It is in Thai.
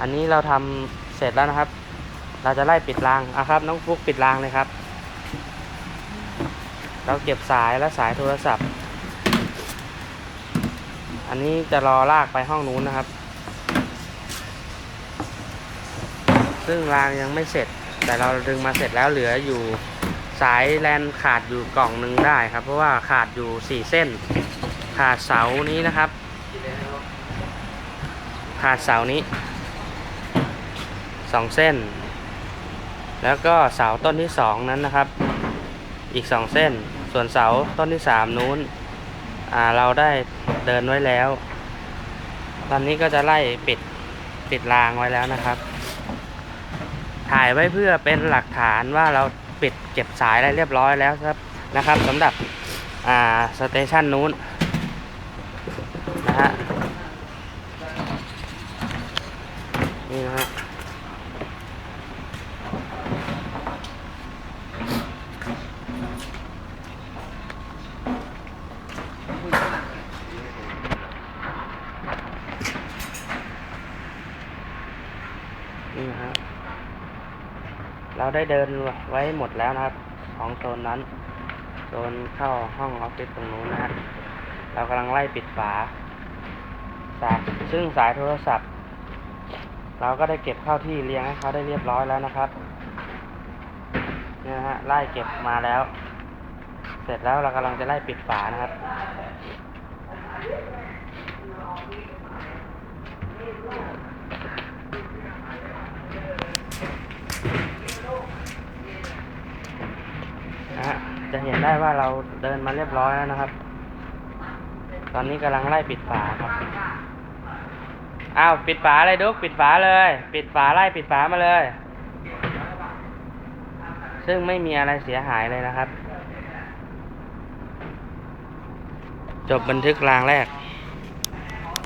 อันนี้เราทำเสร็จแล้วนะครับ เราจะไล่ปิดรางอะครับ น้องฟุกปิดรางเลยครับ เราเก็บสายและสายโทรศัพท์ อันนี้จะรอลากไปห้องนู้นนะครับ ซึ่งรางยังไม่เสร็จ แต่เราดึงมาเสร็จแล้วเหลืออยู่สายแลนขาดอยู่กล่องหนึ่งได้ครับ เพราะว่าขาดอยู่สี่เส้น ขาดเสานี้นะครับ ขาดเสานี้ สองเส้น แล้วก็เสาต้นที่สองนั้นนะครับ อีกสองเส้น ส่วนเสาต้นที่สามนู้นอ่าเราได้เดินไว้แล้ว ตอนนี้ก็จะไล่ปิดปิดรางไว้แล้วนะครับ ถ่ายไว้เพื่อเป็นหลักฐานว่าเราปิดเก็บสายอะไรเรียบร้อยแล้วครับนะครับสำหรับอ่าสเตชันนู้นนะฮะ นี่ฮะเราได้เดินไว้หมดแล้วนะครับของโซนนั้นโซนเข้าห้องออฟฟิศตรงนู้นนะฮะเรากำลังไล่ปิดฝาสายซึ่งสายโทรศัพท์ เราก็ได้เก็บเข้าที่เรียงให้เขาได้เรียบร้อยแล้วนะครับเนี่ยฮะไล่เก็บมาแล้ว เสร็จแล้วเรากำลังจะไล่ปิดฝานะครับ นะฮะ จะเห็นได้ว่าเราเดินมาเรียบร้อยแล้วนะครับ ตอนนี้กำลังไล่ปิดฝาครับ อ้าวปิดฝาเลยดุกปิดฝาเลย ปิดฝาไล่ปิดฝามาเลย ซึ่งไม่มีอะไรเสียหายเลยนะครับ จบบันทึกรางแรก